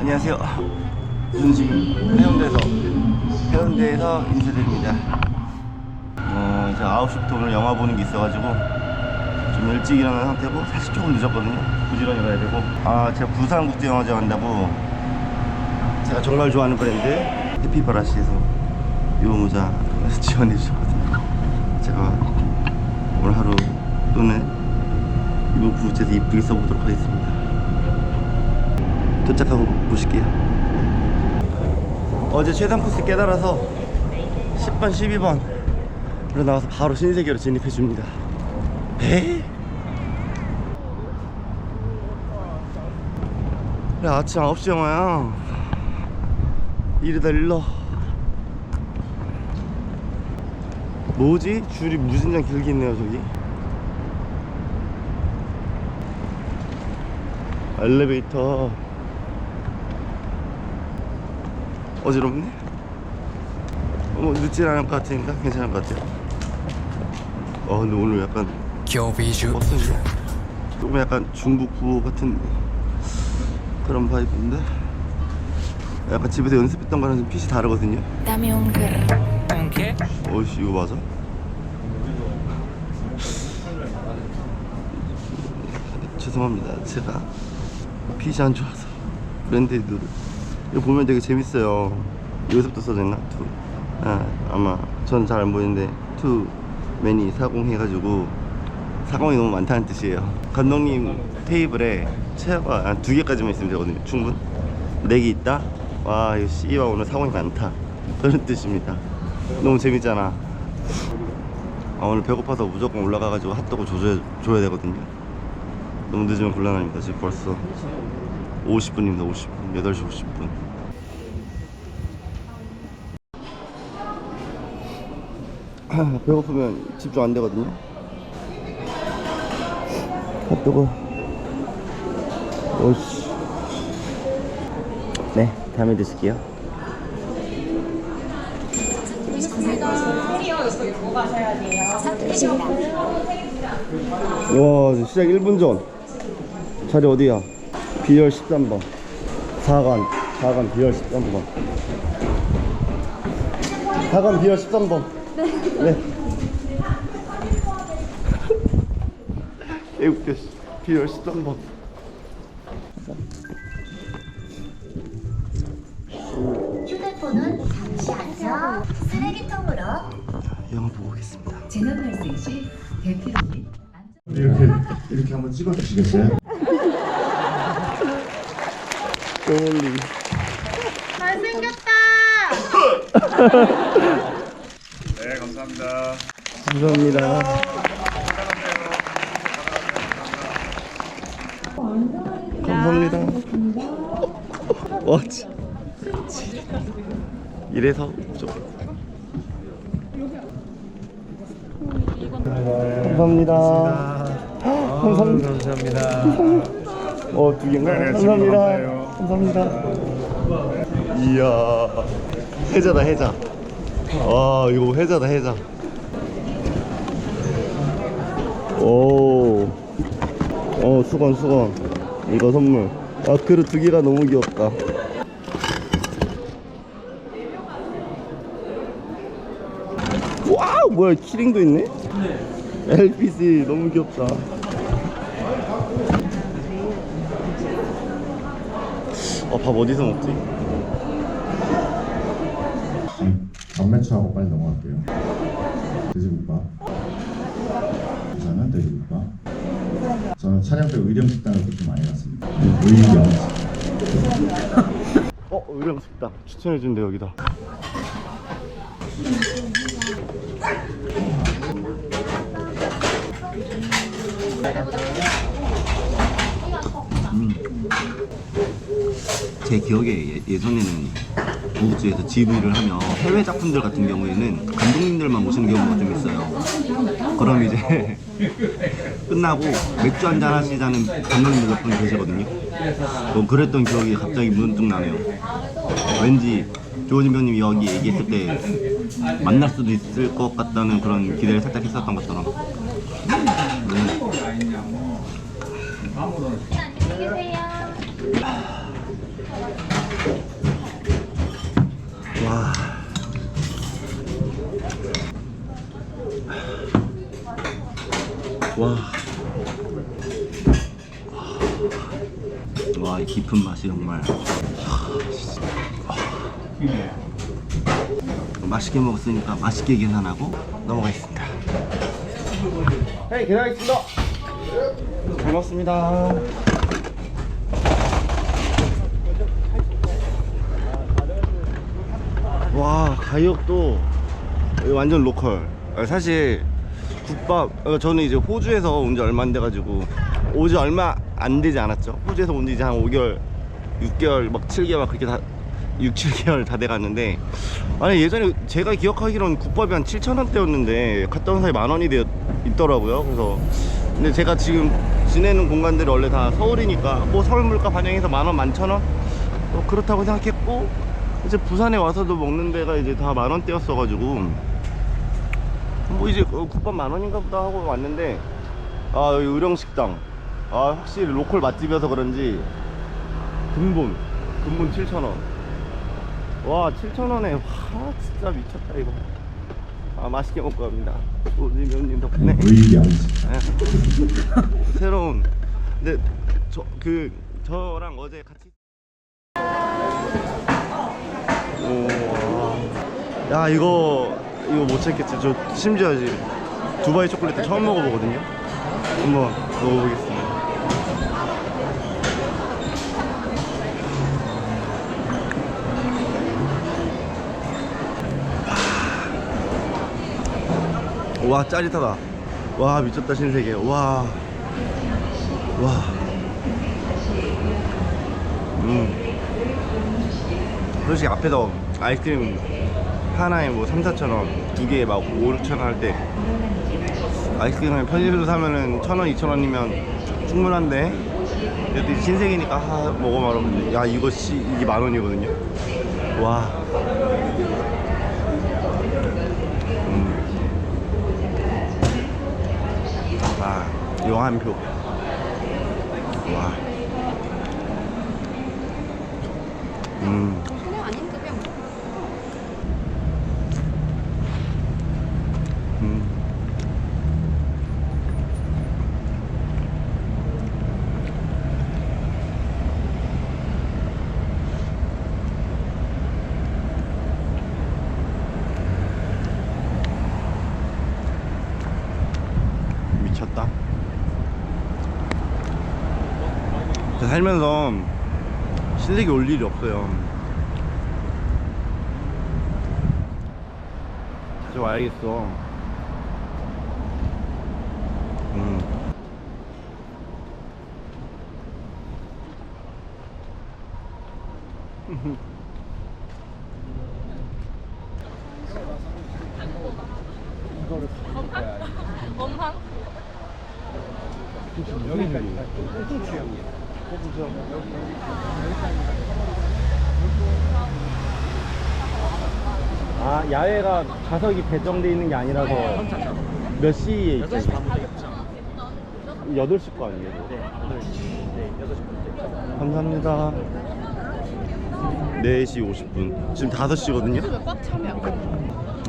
안녕하세요. 저는 지금 해운대에서 해운대에서 인사드립니다. 어, 이제 9시부터 오늘 영화 보는 게 있어가지고 좀 일찍 일어난 상태고 사실 조금 늦었거든요. 부지런히 가야 되고 아 제가 부산국제영화제 간다고 제가 정말 좋아하는 브랜드 해피바라시에서 이 모자 지원해 주셨거든요. 제가 오늘 하루 또는 이번 부부제에서 이쁘게 써보도록 하겠습니다. 도착하고 보실게요. 어제 최단 코스 깨달아서 10번, 12번으로 나와서 바로 신세계로 진입해 줍니다. 에? 그래 아침 9시 영화야. 이르다 일러. 뭐지? 줄이 무진장 길게 있네요 저기. 엘리베이터. 어지럽네. 뭐 늦진 않을 것 같으니까 괜찮을 것 같아요. 어 근데 오늘 약간 버스인데 조금 약간 중국 구호 같은 그런 바이브인데 약간 집에서 연습했던 거랑 좀 핏이 다르거든요. 어이씨 이거 맞아? 죄송합니다 제가 핏이 안 좋아서. 누를 이거 보면 되게 재밌어요. 여기서부터 써졌나? 투 아, 아마 전 잘 안 보이는데 투 매니 사공 해가지고 사공이 너무 많다는 뜻이에요. 감독님 테이블에 체어가 한두 개까지만 있으면 되거든요. 충분? 네개 있다? 와 이거 씨발 오늘 사공이 많다. 그런 뜻입니다. 너무 재밌잖아. 아, 오늘 배고파서 무조건 올라가가지고 핫도그 줘줘야, 줘야 되거든요. 너무 늦으면 곤란합니다. 지금 벌써 50분입니다 50분. 8시 50분. 아, 배고프면 집중 안 되거든요. 핫도그. 오씨. 네 다음에 드실게요. 와 시작 1분 전. 자리 어디야? 비열 13번. 4관 4관 비열 13번. 4관 비열 13번. 네. 애웃겨 비열 13번. 휴대폰은 잠시 앉아 쓰레기통으로. 영화 보고 오겠습니다. 재난 발생 시 대피로 및 이렇게 이렇게 한번 찍어 주시겠어요? 쪼물리 네, 감사합니다. 감사합니다. 감사합니다. 와 진- 진- 이래서 좀. 감사합니다. 감사합니다. 감사합니다. 어, 두 개인가? 네, 감사합니다. 감사합니다. 이야, 해자다, 해자. 와, 이거 해자다, 해자. 오, 어, 수건, 수건. 이거 선물. 아, 그릇 두 개가 너무 귀엽다. 와우, 뭐야, 키링도 있네? LPC 너무 귀엽다. 어, 밥 어디서 먹지? 전매추하고 빨리 넘어갈게요. 돼지국밥. 저는 돼지국밥. 저는 촬영 때 의령 식당을 그렇게 많이 갔습니다. 의령. 어, 의령 식당 추천해준대 여기다. 제 기억에 예, 전에는 고급지에서 GV를 하면 해외 작품들 같은 경우에는 감독님들만 모시는 경우가 좀 있어요. 그럼 이제 끝나고 맥주 한잔 하시자는 감독님들 몇 분 계시거든요. 뭐 그랬던 기억이 갑자기 문득 나네요. 왠지 조호진 배우님이 여기 얘기했을 때 만날 수도 있을 것 같다는 그런 기대를 살짝 했었던 것처럼. 음, 와. 와. 와, 이 깊은 맛이 정말. 맛있게 먹었으니까 맛있게 계산하고 넘어가겠습니다. 네, 계산하겠습니다. 잘 먹습니다. 와 가격도 완전 로컬. 아, 사실 국밥 어, 저는 이제 호주에서 온 지 얼마 안 돼가지고 오지 얼마 안 되지 않았죠. 호주에서 온 지 이제 한 5개월 6개월 막 7개월 막 그렇게 다 6, 7개월 다 돼갔는데 아니 예전에 제가 기억하기로는 국밥이 한 7,000원대였는데 갔다 온 사이 만 원이 되어 있더라고요. 그래서 근데 제가 지금 지내는 공간들이 원래 다 서울이니까 뭐 서울 물가 반영해서 만 원, 만천 원? 뭐 그렇다고 생각했고 이제 부산에 와서도 먹는 데가 이제 다 만 원대였어가지고. 뭐 이제 어, 국밥 만 원인가 보다 하고 왔는데 아 여기 의령식당. 아 확실히 로컬 맛집이어서 그런지. 근본. 근본 7,000원. 와 7,000원에. 와 진짜 미쳤다 이거. 아 맛있게 먹고 갑니다. 우리 면님 덕분에. 아니지. 새로운. 근데 저 그 저랑 어제 같이 야 이거 이거 못 찾겠지. 저 심지어 이제 두바이 초콜릿 처음 먹어보거든요. 한번 먹어보겠습니다. 와 짜릿하다. 와 미쳤다 신세계. 와. 와. 음. 솔직히 앞에서 아이스크림 하나에 뭐 3, 4천 원, 두 개에 막 5, 6천 원 할 때 아이스크림을 편의점에서 사면은 천 원, 이천 원이면 충분한데 그래도 신세계니까 아, 먹어봐라. 야 이거 씨 이게 만 원이거든요. 와. 음. 아, 영한표. 와. 음. 음. 미쳤다. 저 살면서 실력이 올 일이 없어요. 자주 와야겠어. 음. 아 야외가 좌석이 배정돼 있는 게 아니라서 몇 시에 있죠? 8시 반부터 8시 거 아니에요? 네 8시 감사합니다 4시 50분 지금 5시거든요? 꽉 차면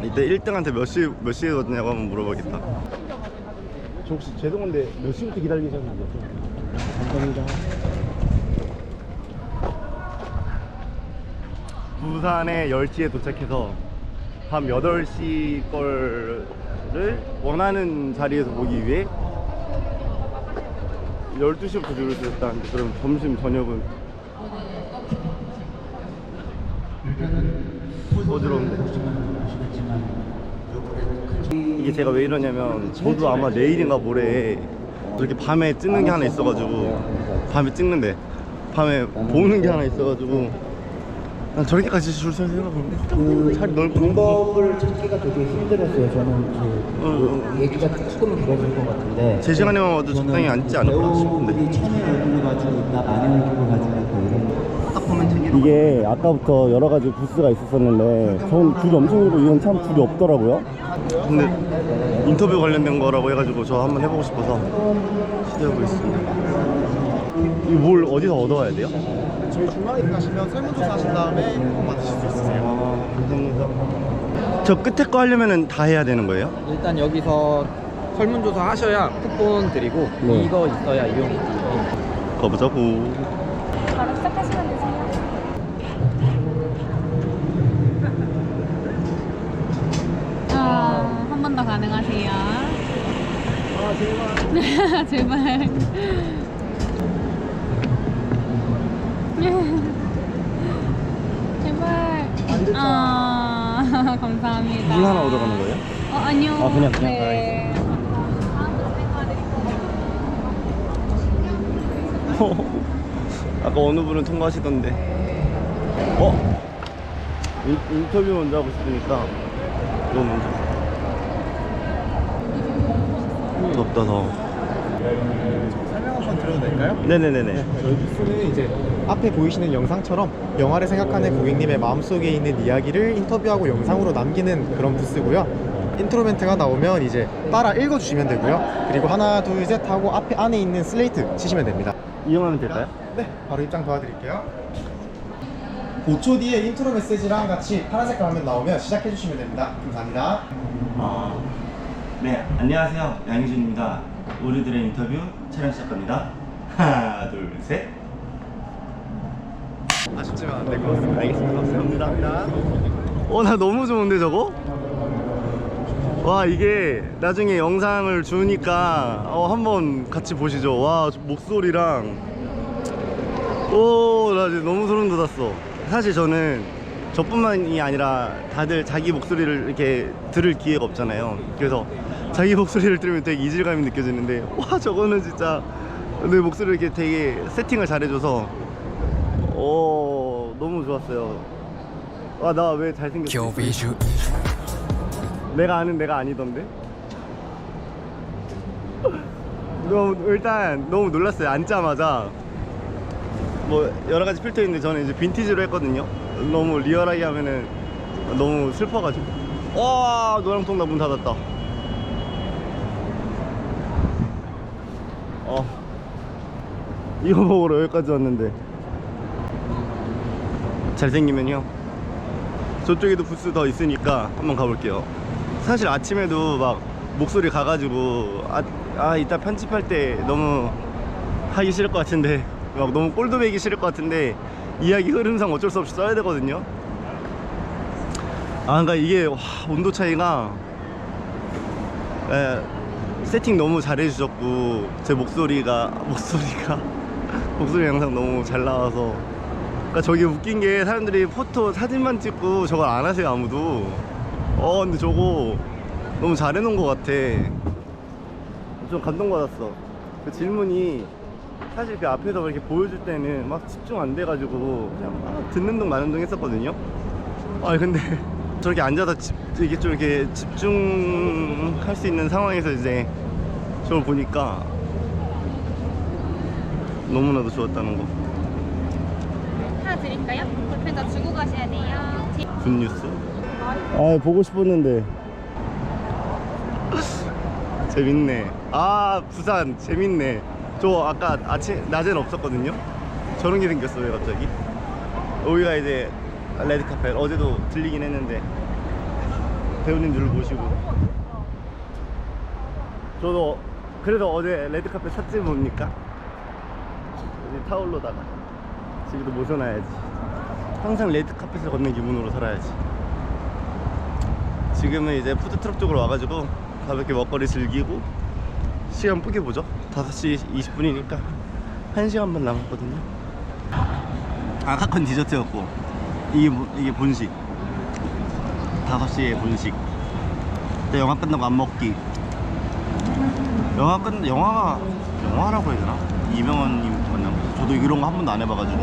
이때 1등한테 몇 시, 몇 시에 거냐고 한번 물어봐야겠다 저 혹시 죄송한데 몇 시부터 기다리셨는지 감사합니다 부산에 10시에 도착해서 밤 8시 거를 원하는 자리에서 보기 위해 12시부터 줄을 서었다는데 그럼 점심 저녁은? 어지러운데. 이게 제가 왜 이러냐면 저도 아마 내일인가 모레 이렇게 밤에 찍는 게 하나 있어가지고 밤에 찍는데 밤에 보는 게 하나 있어가지고 난 저렇게까지 줄 서야 되나 그 자리 넓고 방법을 찾기가 되게 힘들었어요. 저는 그, 어, 그 얘기가 조금 길어질 것 같은데. 제 시간에만 와도 적당히 앉지 않을까 싶은데 배우들이 천의 얼굴을 가지고 있다, 만의 얼굴을 가지고 있다 이런. 딱 보면 되게 이게 아까부터 여러 가지 부스가 있었었는데 전 줄이 엄청 길고 이건 참 줄이 없더라고요 근데 인터뷰 관련된 거라고 해가지고 저 한번 해보고 싶어서 시도해보고 있습니다. 이거 뭘 어디서 얻어와야 돼요? 저희 중앙에 가시면 설문조사 하신 다음에 쿠폰 받으실 수 있으세요. 아, 감사합니다. 저 끝에 거 하려면 다 해야 되는 거예요? 일단 여기서 설문조사 하셔야 쿠폰 드리고 네. 이거 있어야 이용이 가보자고. 바로 시작하시면 되세요. 아, 한 번 더 가능하세요. 아, 제발. 제발. 제발. 아, 감사합니다. 물 하나 얻어가는 거예요? 어, 아니요. 아, 그냥, 그냥. 네. 아까 어느 분은 통과하시던데. 어? 인, 인터뷰 먼저 하고 싶으니까 이거 먼저. 덥다 더. 드려도 될까요? 네네네 네. 저희 부스는 이제 앞에 보이시는 영상처럼 영화를 생각하는 고객님의 마음속에 있는 이야기를 인터뷰하고 영상으로 남기는 그런 부스고요. 인트로 멘트가 나오면 이제 따라 읽어주시면 되고요. 그리고 하나, 둘, 셋 하고 앞에 안에 있는 슬레이트 치시면 됩니다. 이용하면 될까요? 네, 바로 입장 도와드릴게요. 5초 뒤에 인트로 메시지랑 같이 파란색 화면 나오면 시작해 주시면 됩니다. 감사합니다. 아, 네, 안녕하세요. 양희준입니다. 우리들의 인터뷰 촬영 시작합니다. 하나, 둘, 셋. 아쉽지만 안 될 것 같습니다. 알겠습니다. 감사합니다. 어, 나 너무 좋은데 저거? 와, 이게 나중에 영상을 주니까 어, 한번 같이 보시죠. 와, 저 목소리랑 오, 나 지금 너무 소름 돋았어. 사실 저는 저뿐만이 아니라 다들 자기 목소리를 이렇게 들을 기회가 없잖아요. 그래서 자기 목소리를 들으면 되게 이질감이 느껴지는데 와, 저거는 진짜 내 목소리를 이렇게 되게 세팅을 잘해줘서 오, 너무 좋았어요. 와, 나왜 잘생겼어? 내가 아는 내가 아니던데? 너무 일단 너무 놀랐어요. 앉자마자 뭐 여러 가지 필터 있는데 저는 이제 빈티지로 했거든요. 너무 리얼하게 하면은 너무 슬퍼가지고. 와 노랑통 나문 닫았다. 어 이거 먹으러 여기까지 왔는데 잘생기면요. 저쪽에도 부스 더 있으니까 한번 가볼게요. 사실 아침에도 막 목소리 가가지고 아, 아 이따 편집할 때 너무 하기 싫을 것 같은데 막 너무 꼴도 배기 싫을 것 같은데 이야기 흐름상 어쩔 수 없이 써야 되거든요. 아 그러니까 이게 와, 온도 차이가 에, 세팅 너무 잘해주셨고 제 목소리가 목소리가 목소리 영상 너무 잘 나와서. 그러니까 저게 웃긴 게 사람들이 포토 사진만 찍고 저걸 안 하세요 아무도. 어 근데 저거 너무 잘 해놓은 것 같아. 좀 감동받았어. 그 질문이 사실 그 앞에서 이렇게 보여줄 때는 막 집중 안 돼가지고 그냥 막 듣는 둥 마는 둥 했었거든요. 아 근데 저렇게 앉아서 집, 이게 좀 이렇게 집중할 수 있는 상황에서 이제 저걸 보니까 너무나도 좋았다는 거. 하나 드릴까요? 볼펜 다 주고 가셔야 돼요. 굿뉴스? 아 보고 싶었는데. 재밌네. 아 부산. 재밌네. 저 아까 아침 낮에는 없었거든요? 저런 게 생겼어요 갑자기? 여기가 이제 레드카펫. 어제도 들리긴 했는데. 배우님들을 모시고. 저도 그래서 어제 레드카펫 샀지 뭡니까 여기 타올로다가 집에도 모셔놔야지. 항상 레드 카펫을 걷는 기분으로 살아야지. 지금은 이제 푸드트럭 쪽으로 와가지고 가볍게 먹거리 즐기고 시간 뿌게 보죠. 5시 20분이니까 1시간만 남았거든요. 건 디저트였고 이게, 뭐- 이게 본식. 5시에 본식. 그때 영화 끝나고 안 먹기. 영화 끝 영화가 영화라고 해야 되나? 이명헌님 저도 이런 거 한 번도 안 해봐가지고.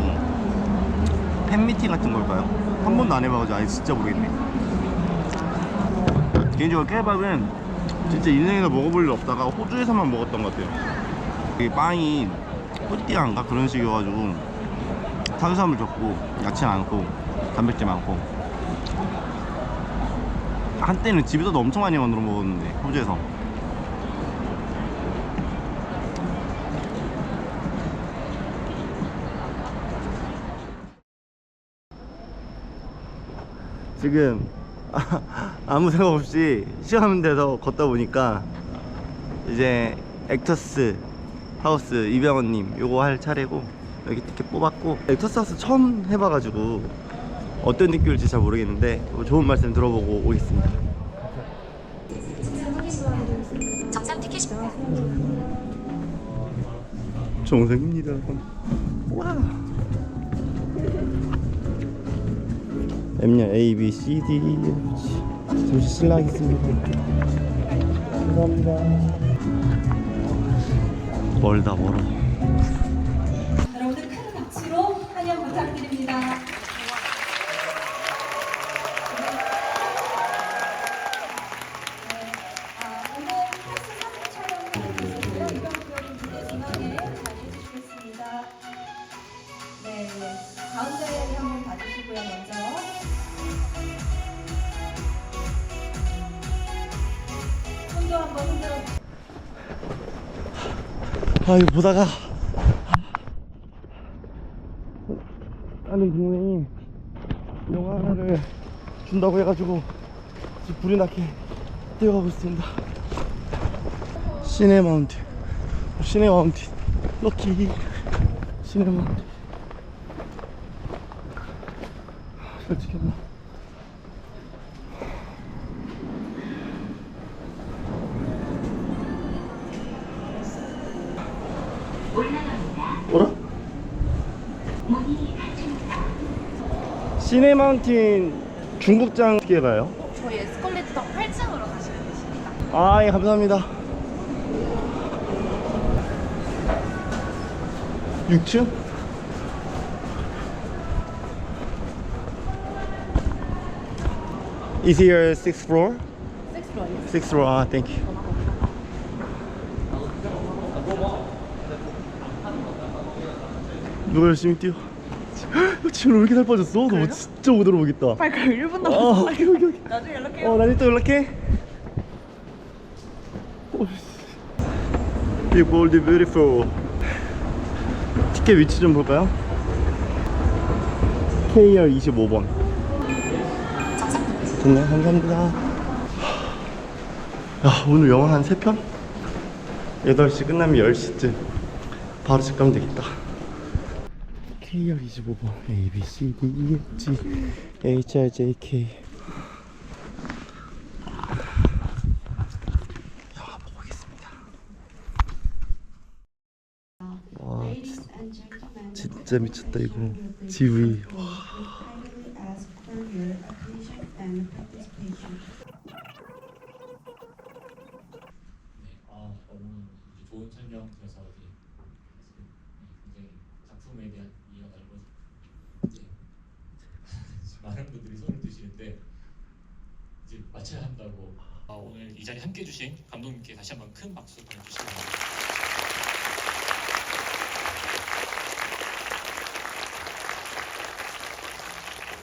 팬미팅 같은 걸까요? 한 번도 안 해봐가지고 아니 진짜 모르겠네. 개인적으로 깨밥은 진짜 인생에서 먹어볼 일 없다가 호주에서만 먹었던 것 같아요. 이 빵이 뿌띠안가? 그런 식이어가지고 탄수화물 적고 야채 많고 단백질 많고. 한때는 집에서도 엄청 많이 만들어 먹었는데 호주에서 지금 아무 생각 없이 시간 돼서 걷다 보니까 이제 액터스 하우스 이병헌님 요거 할 차례고 여기 티켓 뽑았고 액터스 하우스 처음 해봐가지고 어떤 느낌일지 잘 모르겠는데 좋은 말씀 들어보고 오겠습니다 정상 티켓입니다. 정상입니다 와 M열 A, B, C, D, E, 잠시 실례하겠습니다. 감사합니다. 멀다 멀어 아 이거 보다가. 아는 동생이 영화를 준다고 해가지고 지금 불이 나게 뛰어가고 있습니다. 시내 마운틴. 시내 마운틴. 럭키. 시내 마운틴. 잘 찍혔나 시내 마운틴 중국장 어떻게 가요? 저희 에스컬레이터 8층으로 가시면 되십니다. 아, 예, 감사합니다. 6층? Is here sixth floor? 섹스 로이. Sixth floor. 아, thank you. 누가 열심히 뛰어? 지금 왜 이렇게 살 빠졌어? 너 진짜 못 들어보겠다. 빨리 가 1분 아, 남았어. 여기 여기. 나중에 연락해요. 어, 나중에 또 연락해. People beautiful. 티켓 위치 좀 볼까요? KR 25번. 좋네, 감사합니다. 야, 오늘 영화 한 3편? 8시 끝나면 10시쯤. 바로 집 가면 되겠다. KR 25번. A, B, C, D, E, F, G, H, I, J, K. 영화 보고 오겠습니다. 와 진- 진짜 미쳤다 이거 GV 와. 아, 좋은 들어서 이제 굉장히 작품에 대한 이해가 넓어지고 이제 많은 분들이 손을 드시는데 이제 마쳐야 한다고 아, 오늘 이 자리에 함께 해주신 감독님께 다시 한번 큰 박수 보내주시기 바랍니다.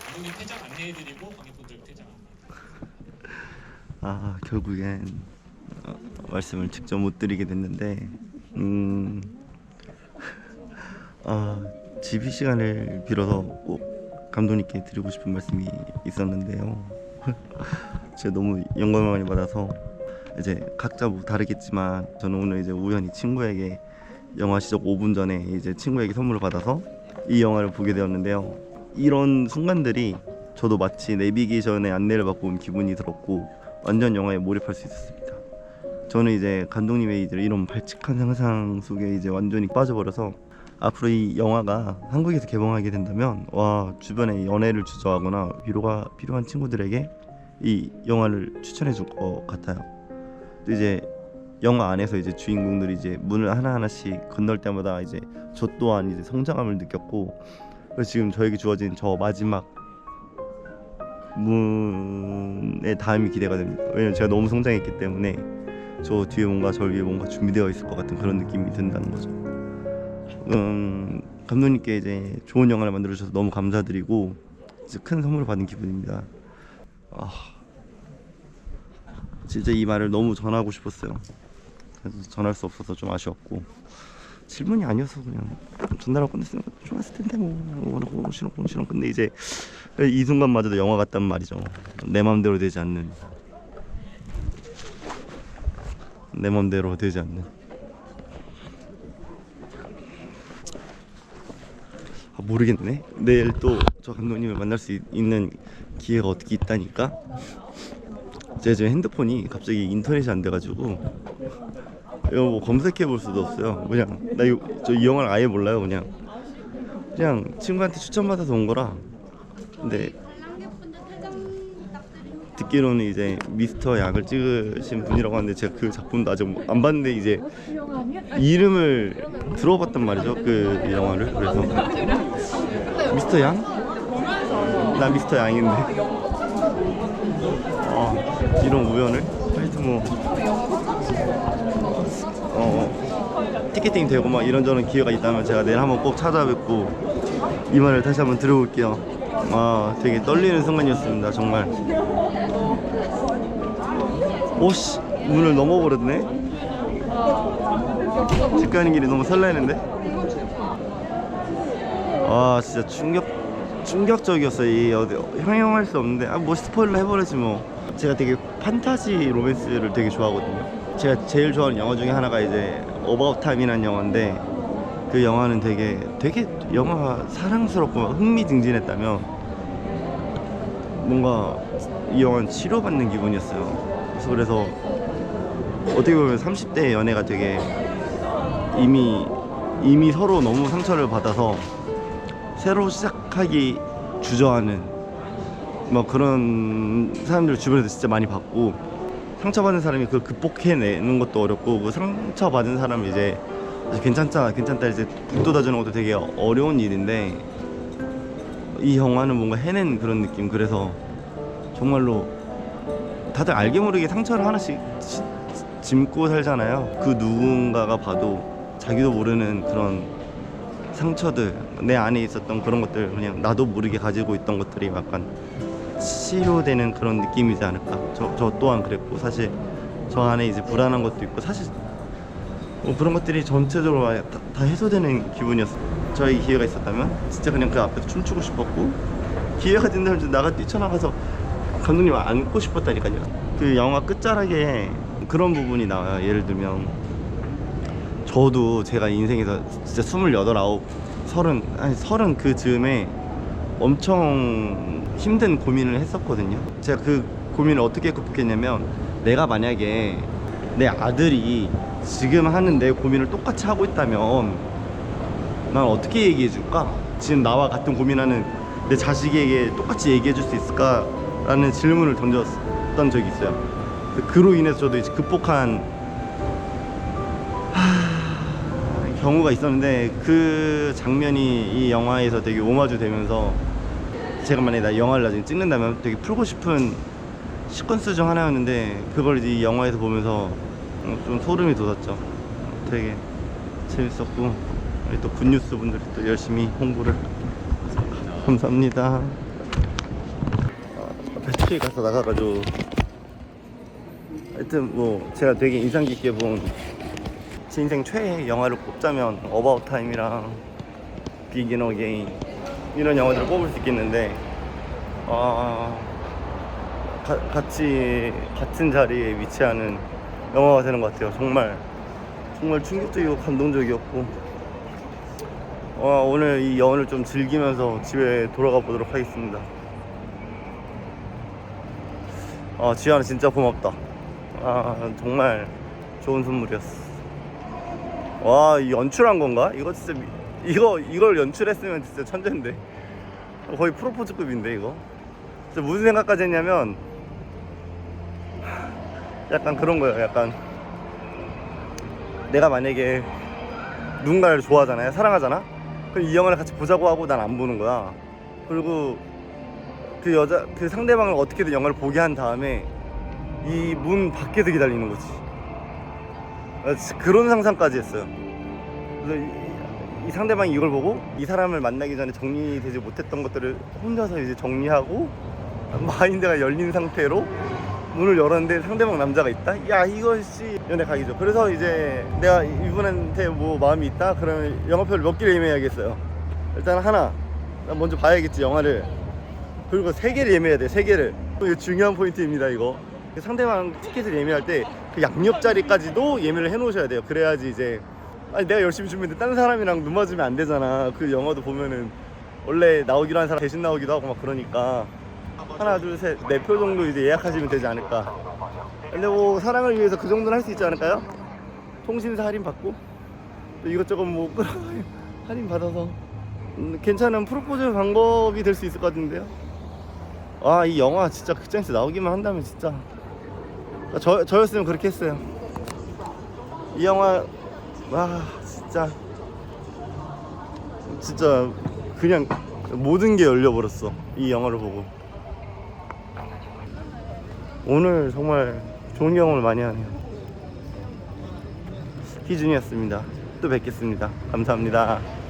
감독님 퇴장 안내해드리고 관객분들 퇴장 안내. 아 결국엔 어, 말씀을 직접 못 드리게 됐는데 음, 아 집이 시간을 빌어서 꼭 감독님께 드리고 싶은 말씀이 있었는데요. 제가 너무 영감을 많이 받아서 이제 각자 뭐 다르겠지만 저는 오늘 이제 우연히 친구에게 영화 시작 5분 전에 이제 친구에게 선물을 받아서 이 영화를 보게 되었는데요. 이런 순간들이 저도 마치 내비게이션의 안내를 받고 온 기분이 들었고 완전 영화에 몰입할 수 있었습니다. 저는 이제 감독님의 이제 이런 발칙한 상상 속에 이제 완전히 빠져버려서 앞으로 이 영화가 한국에서 개봉하게 된다면 와 주변에 연애를 주저하거나 위로가 필요한 친구들에게 이 영화를 추천해 줄 것 같아요. 또 이제 영화 안에서 이제 주인공들이 이제 문을 하나 하나씩 건널 때마다 이제 저 또한 이제 성장함을 느꼈고 그래서 지금 저에게 주어진 저 마지막 문의 다음이 기대가 됩니다. 왜냐면 제가 너무 성장했기 때문에 저 뒤에 뭔가 저 위에 뭔가 준비되어 있을 것 같은 그런 느낌이 든다는 거죠. 음, 감독님께 이제 좋은 영화를 만들어 주셔서 너무 감사드리고 큰 선물을 받은 기분입니다. 아, 진짜 이 말을 너무 전하고 싶었어요. 그래서 전할 수 없어서 좀 아쉬웠고 질문이 아니어서 그냥 전달하고 끝냈으면 좋았을 텐데 뭐 싫었고 싫었 근데 이제 이 순간마저도 영화 같단 말이죠. 내 맘대로 되지 않는. 내 맘대로 되지 않는. 아, 모르겠네. 내일 또 저 감독님을 만날 수 있- 있는 기회가 어떻게 있다니까. 제가 지금 핸드폰이 갑자기 인터넷이 안 돼가지고 이거 뭐 검색해 볼 수도 없어요. 그냥 나저이 영화를 아예 몰라요. 그냥 그냥 친구한테 추천받아서 온 거라. 근데 듣기로는 이제 미스터 양을 찍으신 분이라고 하는데 제가 그 작품도 아직 안 봤는데 이제 이름을 들어봤단 말이죠. 그 영화를 그래서 미스터 양? 나 미스터 양인데. 어, 이런 우연을 하여튼 뭐 어, 티켓팅 되고 막 이런저런 기회가 있다면 제가 내일 한번 꼭 찾아뵙고 이 말을 다시 한번 들어볼게요. 아, 되게 떨리는 순간이었습니다. 정말. 오씨, 문을 넘어버렸네. 집 가는 길이 너무 설레는데. 아, 진짜 충격 충격적이었어요. 이 어디 형용할 수 없는데 아, 뭐 스포일러 해버리지 뭐. 제가 되게 판타지 로맨스를 되게 좋아하거든요. 제가 제일 좋아하는 영화 중에 하나가 이제 어바웃 타임이라는 영화인데 그 영화는 되게 되게 영화가 사랑스럽고 막 흥미진진했다면 뭔가 이 영화는 치료받는 기분이었어요. 그래서 그래서 어떻게 보면 30대 연애가 되게 이미 이미 서로 너무 상처를 받아서 새로 시작하기 주저하는 뭐 그런 사람들 주변에서 진짜 많이 봤고 상처받은 사람이 그걸 극복해내는 것도 어렵고 그 상처받은 사람이 이제 괜찮다 괜찮다 이제 북돋아주는 것도 되게 어려운 일인데 이 영화는 뭔가 해낸 그런 느낌. 그래서 정말로 다들 알게 모르게 상처를 하나씩 지- 짐고 살잖아요. 그 누군가가 봐도 자기도 모르는 그런 상처들 내 안에 있었던 그런 것들 그냥 나도 모르게 가지고 있던 것들이 약간 치료되는 그런 느낌이지 않을까? 저, 저 또한 그랬고 사실 저 안에 이제 불안한 것도 있고 사실 뭐 그런 것들이 전체적으로 다, 다 해소되는 기분이었어요 저희 기회가 있었다면 진짜 그냥 그 앞에서 춤추고 싶었고 기회가 된다면 나가 뛰쳐나가서 감독님 안고 싶었다니까요. 그 영화 끝자락에 그런 부분이 나와요. 예를 들면 저도 제가 인생에서 진짜 28, 9, 30, 아니 30그 즈음에 엄청 힘든 고민을 했었거든요. 제가 그 고민을 어떻게 극복했냐면 내가 만약에 내 아들이 지금 하는 내 고민을 똑같이 하고 있다면 난 어떻게 얘기해 줄까? 지금 나와 같은 고민하는 내 자식에게 똑같이 얘기해 줄 수 있을까 라는 질문을 던졌던 적이 있어요. 그로 인해서 저도 이제 극복한 경우가 있었는데 그 장면이 이 영화에서 되게 오마주 되면서 제가 만약에 나 영화를 나중에 찍는다면 되게 풀고 싶은 시퀀스 중 하나였는데 그걸 이 영화에서 보면서 어, 좀 소름이 돋았죠. 되게 재밌었고 우리 또 굿뉴스 분들이 또 열심히 홍보를 감사합니다. 아, 배터리 가서 나가가지고. 하여튼 뭐 제가 되게 인상 깊게 본 제 인생 최애 영화를 꼽자면 어바웃 타임이랑 비긴 어게인 이런 영화들을 꼽을 수 있겠는데 아 가- 같이 같은 자리에 위치하는 영화가 되는 것 같아요. 정말 정말 충격적이고 감동적이었고. 와, 오늘 이 영화를 좀 즐기면서 집에 돌아가 보도록 하겠습니다. 아 지현아 진짜 고맙다. 아 정말 좋은 선물이었어. 와, 이 연출한 건가? 이거 진짜 미- 이거 이걸 연출했으면 진짜 천재인데. 거의 프로포즈급인데 이거. 진짜 무슨 생각까지 했냐면 약간 그런 거예요. 약간 내가 만약에 누군가를 좋아하잖아요. 사랑하잖아. 그럼 이 영화를 같이 보자고 하고 난 안 보는 거야. 그리고 그 여자 그 상대방을 어떻게든 영화를 보게 한 다음에 이 문 밖에서 기다리는 거지. 아, 그런 상상까지 했어요. 그래서 이, 이 상대방이 이걸 보고 이 사람을 만나기 전에 정리되지 못했던 것들을 혼자서 이제 정리하고 마인드가 열린 상태로 문을 열었는데 상대방 남자가 있다? 야 이것이 연애 각이죠. 그래서 이제 내가 이분한테 뭐 마음이 있다? 그러면 영화표를 몇 개를 예매해야겠어요. 일단 하나, 난 먼저 봐야겠지 영화를. 그리고 세 개를 예매해야 돼. 세 개를. 이거 중요한 포인트입니다. 이거. 상대방 티켓을 예매할 때 그 양옆 자리까지도 예매를 해 놓으셔야 돼요. 그래야지 이제 아니 내가 열심히 준비했는데 다른 사람이랑 눈 맞으면 안 되잖아. 그 영화도 보면은 원래 나오기로 한 사람 대신 나오기도 하고 막 그러니까 하나 둘 셋 네 표 정도 이제 예약하시면 되지 않을까. 근데 뭐 사랑을 위해서 그 정도는 할 수 있지 않을까요? 통신사 할인 받고 또 이것저것 뭐 할인 받아서 음, 괜찮은 프로포즈 방법이 될 수 있을 것 같은데요. 아 이 영화 진짜 극장에서 나오기만 한다면 진짜 저 저였으면 그렇게 했어요. 이 영화 와 진짜 진짜 그냥 모든 게 열려버렸어 이 영화를 보고 오늘 정말 좋은 경험을 많이 하네요. 희준이었습니다. 또 뵙겠습니다. 감사합니다.